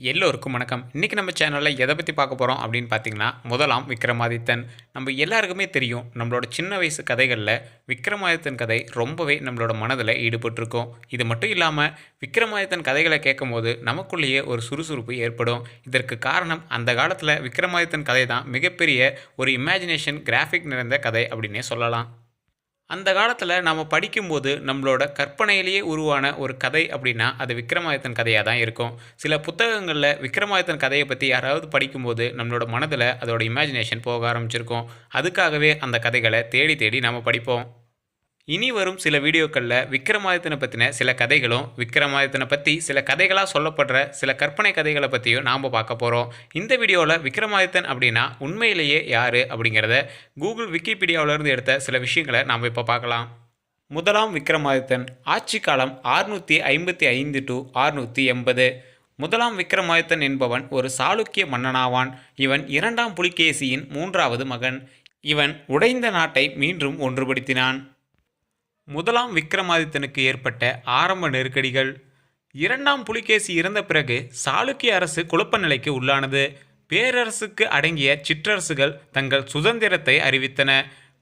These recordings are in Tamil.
எல்லோருக்கும் வணக்கம். இன்றைக்கி நம்ம சேனலில் எதை பற்றி பார்க்க போகிறோம் அப்படின்னு பார்த்தீங்கன்னா முதலாம் விக்ரமாதித்தன். நம்ம எல்லாருக்குமே தெரியும் நம்மளோட சின்ன வயசு கதைகளில் விக்ரமாதித்தன் கதை ரொம்பவே நம்மளோட மனதில் ஈடுபட்டிருக்கும். இது மட்டும் இல்லாமல் விக்ரமாதித்தன் கதைகளை கேட்கும்போது நமக்குள்ளேயே ஒரு சுறுசுறுப்பு ஏற்படும். இதற்கு காரணம் அந்த காலத்தில் விக்ரமாதித்தன் கதை தான் மிகப்பெரிய ஒரு இமேஜினேஷன் கிராஃபிக் நிறைந்த கதை அப்படின்னே சொல்லலாம். அந்த காலத்தில் நம்ம படிக்கும்போது நம்மளோட கற்பனையிலேயே உருவான ஒரு கதை அப்படின்னா அது விக்ரமாதித்தன் கதையாக தான் இருக்கும். சில புத்தகங்களில் விக்ரமாதித்தன் கதையை பற்றி யாராவது படிக்கும்போது நம்மளோட மனதில் அதோட இமேஜினேஷன் போக ஆரம்பிச்சிருக்கும். அதுக்காகவே அந்த கதைகளை தேடி தேடி நம்ம படிப்போம். இனி வரும் சில வீடியோக்களில் விக்ரமாதித்தனை பற்றின சில கதைகளும் விக்ரமாதித்தனை பற்றி சில கதைகளாக சொல்லப்படுற சில கற்பனை கதைகளை பற்றியும் நாம் பார்க்க போகிறோம் இந்த வீடியோவில் விக்ரமாதித்தன் அப்படின்னா உண்மையிலேயே யார் அப்படிங்கிறத கூகுள் விக்கிபீடியாவிலேருந்து எடுத்த சில விஷயங்களை நாம் இப்போ பார்க்கலாம். முதலாம் விக்ரமாதித்தன் ஆட்சி காலம் ஆறுநூற்றி ஐம்பத்தி ஐந்து டு ஆறுநூற்றி எண்பது. முதலாம் விக்ரமாதித்தன் என்பவன் ஒரு சாளுக்கிய மன்னனாவான். இவன் இரண்டாம் புலிகேசியின் மூன்றாவது மகன். இவன் உடைந்த நாட்டை மீண்டும் ஒன்றுபடுத்தினான். முதலாம் விக்ரமாதித்தனுக்கு ஏற்பட்ட ஆரம்ப நெருக்கடிகள். இரண்டாம் புலிகேசி இறந்த பிறகு சாளுக்கிய அரசு குழப்ப நிலைக்கு உள்ளானது. பேரரசுக்கு அடங்கிய சிற்றரசுகள் தங்கள் சுதந்திரத்தை அறிவித்தன.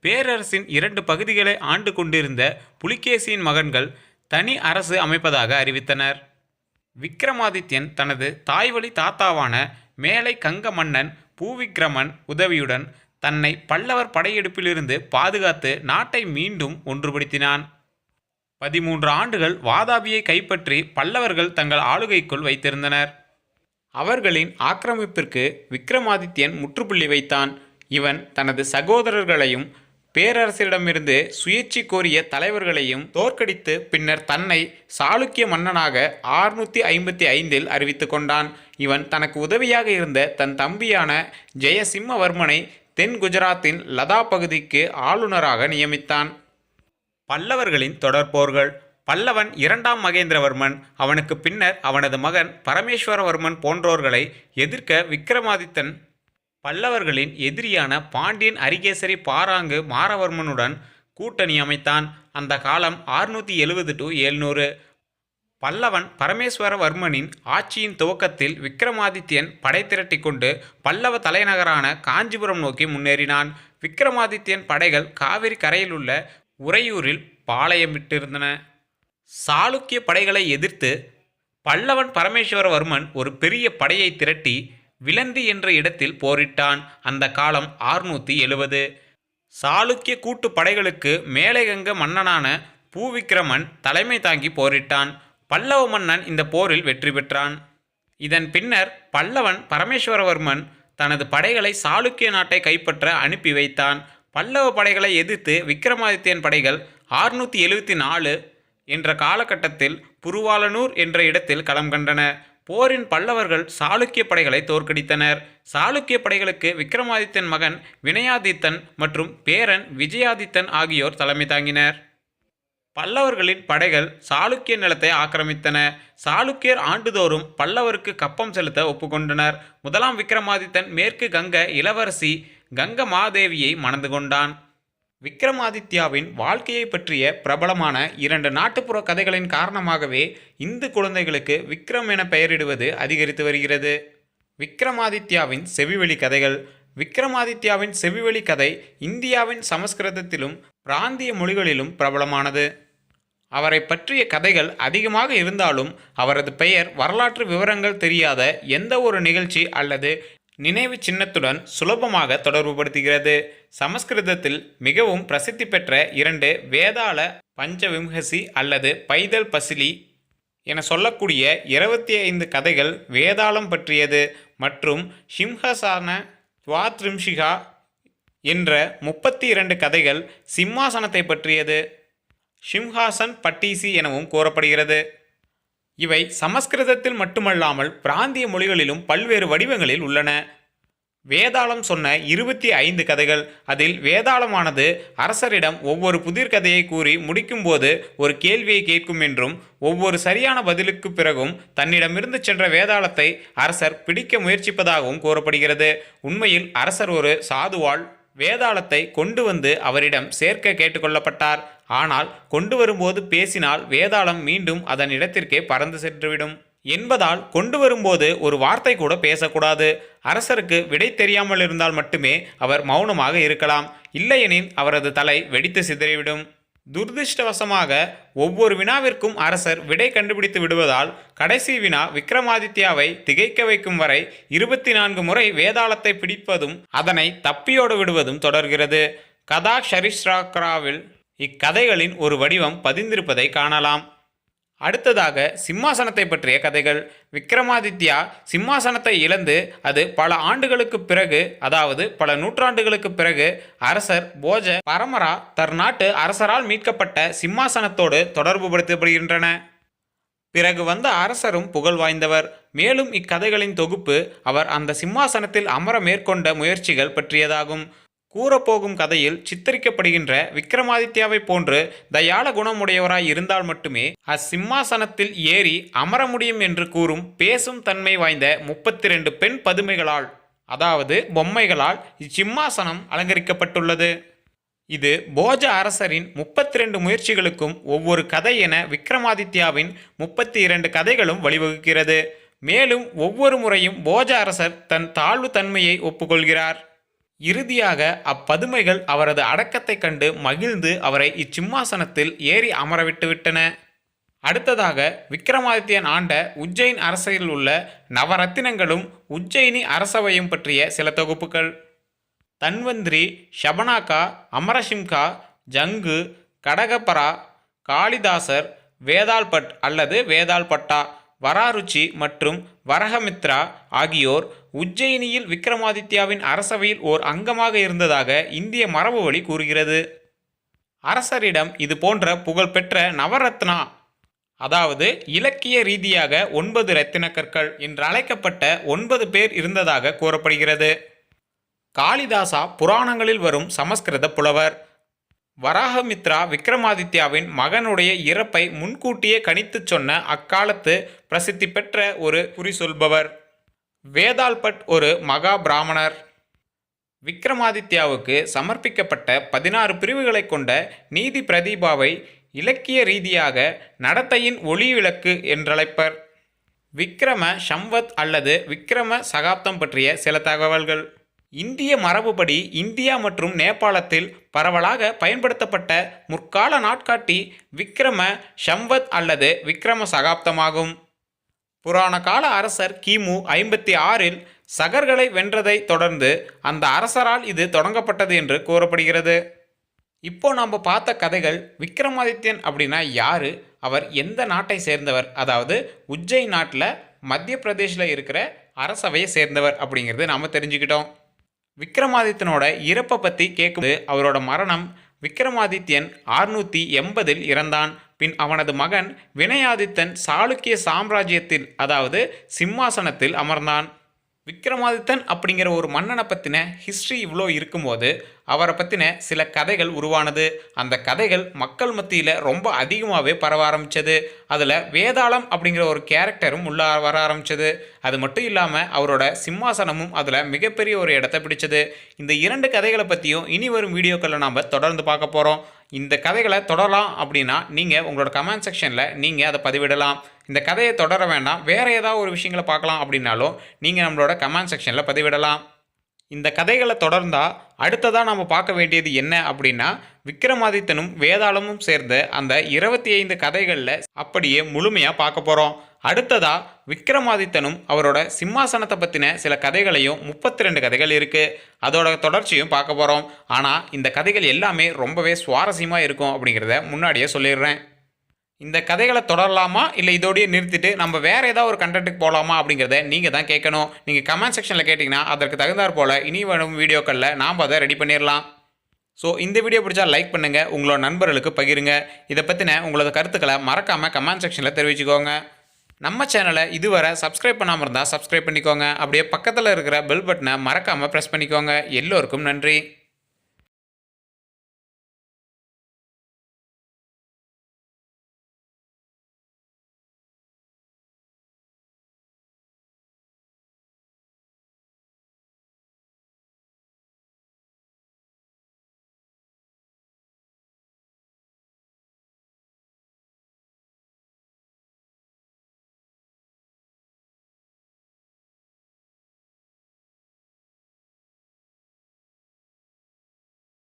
பேரரசின் இரண்டு பகுதிகளை ஆண்டு கொண்டிருந்த புலிகேசியின் மகன்கள் தனி அரசு அமைப்பதாக அறிவித்தனர். விக்ரமாதித்யன் தனது தாய்வழி தாத்தாவான மேலை கங்க மன்னன் பூவிக்ரமன் உதவியுடன் தன்னை பல்லவர் படையெடுப்பிலிருந்து பாதுகாத்து நாட்டை மீண்டும் ஒன்றுபடுத்தினான். பதிமூன்று ஆண்டுகள் வாதாபியை கைப்பற்றி பல்லவர்கள் தங்கள் ஆளுகைக்குள் வைத்திருந்தனர். அவர்களின் ஆக்கிரமிப்பிற்கு விக்ரமாதித்யன் முற்றுப்புள்ளி வைத்தான். இவன் தனது சகோதரர்களையும் பேரரசிடமிருந்து சுயேட்சை கோரிய தலைவர்களையும் தோற்கடித்து பின்னர் தன்னை சாளுக்கிய மன்னனாக ஆறுநூற்றி ஐம்பத்தி ஐந்தில் அறிவித்து கொண்டான். இவன் தனக்கு உதவியாக இருந்த தன் தம்பியான ஜெயசிம்மவர்மனை தென் குஜராத்தின் லதா பகுதிக்கு ஆளுநராக நியமித்தான். பல்லவர்களின் தொடர்போர்கள் பல்லவன் இரண்டாம் மகேந்திரவர்மன். அவனுக்கு பின்னர் அவனது மகன் பரமேஸ்வரவர்மன் போன்றோர்களை எதிர்க்க விக்ரமாதித்தன் பல்லவர்களின் எதிரியான பாண்டியன் அரிகேசரி பாராங்கு மாரவர்மனுடன் கூட்டணி அமைத்தான். அந்த காலம் ஆறுநூற்றி எழுபது டு எழுநூறு. பல்லவன் பரமேஸ்வரவர்மனின் ஆட்சியின் துவக்கத்தில் விக்ரமாதித்யன் படை திரட்டி கொண்டு பல்லவ தலைநகரான காஞ்சிபுரம் நோக்கி முன்னேறினான். விக்ரமாதித்யன் படைகள் காவிரி கரையில் உள்ள உறையூரில் பாளையமிட்டிருந்தன. சாளுக்கிய படைகளை எதிர்த்து பல்லவன் பரமேஸ்வரவர்மன் ஒரு பெரிய படையை திரட்டி விலந்தி என்ற இடத்தில் போரிட்டான். அந்த காலம் ஆறுநூற்றி எழுவது. சாளுக்கிய கூட்டு படைகளுக்கு மேலைகங்க மன்னனான பூவிக்கிரமன் தலைமை தாங்கி போரிட்டான். பல்லவ மன்னன் இந்த போரில் வெற்றி பெற்றான். இதன் பின்னர் பல்லவன் பரமேஸ்வரவர்மன் தனது படைகளை சாளுக்கிய நாட்டை கைப்பற்ற அனுப்பி வைத்தான். பல்லவ படைகளை எதிர்த்து விக்ரமாதித்யன் படைகள் ஆறுநூற்றி எழுபத்தி நாலு என்ற காலகட்டத்தில் புருவாலனூர் என்ற இடத்தில் களம் கண்டன. போரின் பல்லவர்கள் சாளுக்கிய படைகளை தோற்கடித்தனர். சாளுக்கிய படைகளுக்கு விக்ரமாதித்தன் மகன் வினயாதித்தன் மற்றும் பேரன் விஜயாதித்தன் ஆகியோர் தலைமை தாங்கினர். பல்லவர்களின் படைகள் சாளுக்கிய நிலத்தை ஆக்கிரமித்தன. சாளுக்கியர் ஆண்டுதோறும் பல்லவருக்கு கப்பம் செலுத்த ஒப்புக்கொண்டனர். முதலாம் விக்ரமாதித்தன் மேற்கு கங்க இளவரசி கங்க மாதேவியை மணந்து கொண்டான். விக்ரமாதித்யாவின் வாழ்க்கையை பற்றிய பிரபலமான இரண்டு நாட்டுப்புற கதைகளின் காரணமாகவே இந்து குழந்தைகளுக்கு விக்ரம் என பெயரிடுவது அதிகரித்து வருகிறது. விக்ரமாதித்யாவின் செவிவெளி கதைகள். விக்ரமாதித்யாவின் செவிவெளி கதை இந்தியாவின் சமஸ்கிருதத்திலும் பிராந்திய மொழிகளிலும் பிரபலமானது. அவரை பற்றிய கதைகள் அதிகமாக இருந்தாலும் அவரது பெயர் வரலாற்று விவரங்கள் தெரியாத எந்த ஒரு நிகழ்ச்சி அல்லது நினைவு சின்னத்துடன் சுலபமாக தொடர்புபடுத்துகிறது. சமஸ்கிருதத்தில் மிகவும் பிரசித்தி பெற்ற இரண்டு வேதாள பஞ்சவிம்ஹசி அல்லது பைதல் பசிலி என சொல்லக்கூடிய இருபத்தி ஐந்து கதைகள் வேதாளம் பற்றியது மற்றும் ஷிம்ஹசான துவாத்ரிம்ஷிகா என்ற முப்பத்தி இரண்டு கதைகள் சிம்மாசனத்தை பற்றியது. ஷிம்ஹாசன் பட்டீசி எனவும் கூறப்படுகிறது. இவை சமஸ்கிருதத்தில் மட்டுமல்லாமல் பிராந்திய மொழிகளிலும் பல்வேறு வடிவங்களில் உள்ளன. வேதாளம் சொன்ன இருபத்தி ஐந்து கதைகள். அதில் வேதாளமானது அரசரிடம் ஒவ்வொரு புதிர் கதையை கூறி முடிக்கும்போது ஒரு கேள்வியை கேட்கும் என்றும் ஒவ்வொரு சரியான பதிலுக்கு பிறகும் தன்னிடமிருந்து சென்ற வேதாளத்தை அரசர் பிடிக்க முயற்சிப்பதாகவும் கூறப்படுகிறது. உண்மையில் அரசர் ஒரு சாதுவாள் வேதாளத்தை கொண்டு வந்து அவரிடம் சேர்க்க கேட்டுக்கொள்ளப்பட்டார். ஆனால் கொண்டு வரும்போது பேசினால் வேதாளம் மீண்டும் அதன் இடத்திற்கே பறந்து சென்றுவிடும். என்பதால் கொண்டு வரும்போது ஒரு வார்த்தை கூட பேசக்கூடாது. அரசருக்கு விடை தெரியாமல் இருந்தால் மட்டுமே அவர் மௌனமாக இருக்கலாம். இல்லையெனில் அவரது தலை வெடித்து சிதறிவிடும். துர்திருஷ்டவசமாக ஒவ்வொரு வினாவிற்கும் அரசர் விடை கண்டுபிடித்து விடுவதால் கடைசி வினா விக்ரமாதித்யாவை திகைக்க வைக்கும் வரை இருபத்தி நான்கு முறை வேதாளத்தை பிடிப்பதும் அதனை தப்பியோடு விடுவதும் தொடர்கிறது. கதா ஷரிஷ்ராக்ராவில் இக்கதைகளின் ஒரு வடிவம் பதிந்திருப்பதை காணலாம். அடுத்ததாக சிம்மாசனத்தை பற்றிய கதைகள். விக்ரமாதித்யா சிம்மாசனத்தை இழந்து அது பல ஆண்டுகளுக்கு பிறகு அதாவது பல நூற்றாண்டுகளுக்கு பிறகு அரசர் போஜ பரமரா தர் நாட்டு அரசரால் மீட்கப்பட்ட சிம்மாசனத்தோடு தொடர்பு படுத்தப்படுகின்றன. பிறகு வந்த அரசரும் புகழ் வாய்ந்தவர். மேலும் இக்கதைகளின் தொகுப்பு அவர் அந்த சிம்மாசனத்தில் அமர மேற்கொண்ட முயற்சிகள் பற்றியதாகும். கூறப்போகும் கதையில் சித்தரிக்கப்படுகின்ற விக்ரமாதித்யாவை போன்று தயாள குணமுடையவராய் இருந்தால் மட்டுமே அச்சிம்மாசனத்தில் ஏறி அமர முடியும் என்று கூறும் பேசும் தன்மை வாய்ந்த முப்பத்தி ரெண்டு பெண் பதுமைகளால் அதாவது பொம்மைகளால் இச்சிம்மாசனம் அலங்கரிக்கப்பட்டுள்ளது. இது போஜ அரசரின் முப்பத்தி ரெண்டு முயற்சிகளுக்கும் ஒவ்வொரு கதை என விக்ரமாதித்யாவின் முப்பத்தி இரண்டு கதைகளும் வழிவகுக்கிறது. மேலும் ஒவ்வொரு முறையும் போஜ அரசர் தன் தாழ்வு தன்மையை ஒப்புக்கொள்கிறார். இறுதியாக அப்பதுமைகள் அவரது அடக்கத்தைக் கண்டு மகிழ்ந்து அவரை இச்சிம்மாசனத்தில் ஏறி அமரவிட்டுவிட்டன அடுத்ததாக விக்ரமாதித்யன் ஆண்ட உஜ்ஜைன் அரசையில் உள்ள நவரத்தினங்களும் உஜ்ஜயினி அரசவையும் பற்றிய சில தொகுப்புகள். தன்வந்திரி ஷபனாக்கா அமரசிம்கா ஜங்கு கடகப்பரா காளிதாசர் வேதால்பட் அல்லது வேதால்பட்டா வராருச்சி மற்றும் வரஹமித்ரா ஆகியோர் உஜ்ஜயினியில் விக்ரமாதித்யாவின் அரசவையில் ஓர் அங்கமாக இருந்ததாக இந்திய மரபு வழி கூறுகிறது. அரசரிடம் இது போன்ற புகழ்பெற்ற நவரத்னா அதாவது இலக்கிய ரீதியாக ஒன்பது ரத்தின கற்கள் என்று அழைக்கப்பட்ட ஒன்பது பேர் இருந்ததாக கூறப்படுகிறது. காளிதாசா புராணங்களில் வரும் சமஸ்கிருத புலவர். வராகமித்ரா விக்ரமாதித்யாவின் மகனுடைய இறப்பை முன்கூட்டியே கணித்துச் சொன்ன அக்காலத்து பிரசித்தி பெற்ற ஒரு குறி சொல்பவர் வேதால்பட் ஒரு மகா பிராமணர். விக்ரமாதித்யாவுக்கு சமர்ப்பிக்கப்பட்ட பதினாறு பிரிவுகளைக் கொண்ட நீதி பிரதீபாவை இலக்கிய ரீதியாக நடத்தையின் ஒளி விளக்கு என்றழைப்பர். விக்ரம சம்வத் அல்லது விக்ரம சகாப்தம் பற்றிய சில தகவல்கள். இந்திய மரபுபடி இந்தியா மற்றும் நேபாளத்தில் பரவலாக பயன்படுத்தப்பட்ட முற்கால நாட்காட்டி விக்ரம ஷம்வத் அல்லது விக்ரம சகாப்தமாகும். புராண கால அரசர் கிமு ஐம்பத்தி ஆறில் சகர்களை வென்றதை தொடர்ந்து அந்த அரசரால் இது தொடங்கப்பட்டது என்று கூறப்படுகிறது. இப்போ நாம் பார்த்த கதைகள் விக்ரமாதித்யன் அப்படின்னா யாரு? அவர் எந்த நாட்டை சேர்ந்தவர்? அதாவது உஜ்ஜை நாட்டில் மத்திய பிரதேசில் இருக்கிற அரசவையை சேர்ந்தவர் அப்படிங்கிறது நாம் தெரிஞ்சுக்கிட்டோம். விக்ரமாதித்தனோட இறப்பை பற்றி கேட்கும்போது அவரோட மரணம் விக்ரமாதித்யன் ஆறுநூற்றி எண்பதில் இறந்தான். பின் அவனது மகன் வினயாதித்தன் சாளுக்கிய சாம்ராஜ்யத்தில் அதாவது சிம்மாசனத்தில் அமர்ந்தான். விக்ரமாதித்தன் அப்படிங்கிற ஒரு மன்னனை பற்றின ஹிஸ்ட்ரி இவ்வளோ இருக்கும்போது அவரை பற்றின சில கதைகள் உருவானது. அந்த கதைகள் மக்கள் மத்தியில் ரொம்ப அதிகமாகவே பரவ ஆரம்பித்தது அதில் வேதாளம் அப்படிங்கிற ஒரு கேரக்டரும் உள்ள வர ஆரம்பித்தது அது மட்டும் இல்லாமல் அவரோட சிம்மாசனமும் அதில் மிகப்பெரிய ஒரு இடத்த பிடிச்சது. இந்த இரண்டு கதைகளை பற்றியும் இனி வரும் வீடியோக்களில் நாம் தொடர்ந்து பார்க்க போகிறோம் இந்த கதைகளை தொடரலாம் அப்படின்னா நீங்கள் உங்களோட கமெண்ட் செக்ஷனில் நீங்கள் அதை பதிவிடலாம். இந்த கதையை தொடர வேண்டாம் வேறு ஏதாவது ஒரு விஷயங்களை பார்க்கலாம் அப்படின்னாலும் நீங்கள் நம்மளோட கமெண்ட் செக்ஷனில் பதிவிடலாம். இந்த கதைகளை தொடர்ந்தால் அடுத்ததாக நம்ம பார்க்க வேண்டியது என்ன அப்படின்னா விக்ரமாதித்தனும் வேதாளமும் சேர்ந்த அந்த இருபத்தி ஐந்து கதைகளில் அப்படியே முழுமையாக பார்க்க போகிறோம் அடுத்ததாக விக்ரமாதித்தனும் அவரோட சிம்மாசனத்தை பற்றின சில கதைகளையும் முப்பத்தி ரெண்டு கதைகள் இருக்குது அதோட தொடர்ச்சியும் பார்க்க போகிறோம் ஆனால் இந்த கதைகள் எல்லாமே ரொம்பவே சுவாரஸ்யமாக இருக்கும் அப்படிங்கிறத முன்னாடியே சொல்லிடுறேன். இந்த கதைகளை தொடரலாமா? இல்லை இதோடய நிறுத்திட்டு நம்ம வேறு ஏதாவது ஒரு கண்டென்ட்டுக்கு போகலாமா அப்படிங்கிறத நீங்கள் தான் கேட்கணும். நீங்கள் கமெண்ட் செக்ஷனில் கேட்டிங்கன்னா அதற்கு தகுந்தாற் போல் இனி வரும் வீடியோக்களில் நாம் அதை ரெடி பண்ணிடலாம் ஸோ இந்த வீடியோ பிடிச்சா லைக் பண்ணுங்கள் உங்களோட நண்பர்களுக்கு பகிருங்க. இதை பற்றின உங்களோட கருத்துக்களை மறக்காமல் கமெண்ட் செக்ஷனில் தெரிவிச்சுக்கோங்க. நம்ம சேனலை இதுவரை சப்ஸ்கிரைப் பண்ணாமல் இருந்தால் சப்ஸ்கிரைப் பண்ணிக்கோங்க. அப்படியே பக்கத்தில் இருக்கிற பெல் பட்டனை மறக்காமல் ப்ரெஸ் பண்ணிக்கோங்க. எல்லோருக்கும் நன்றி.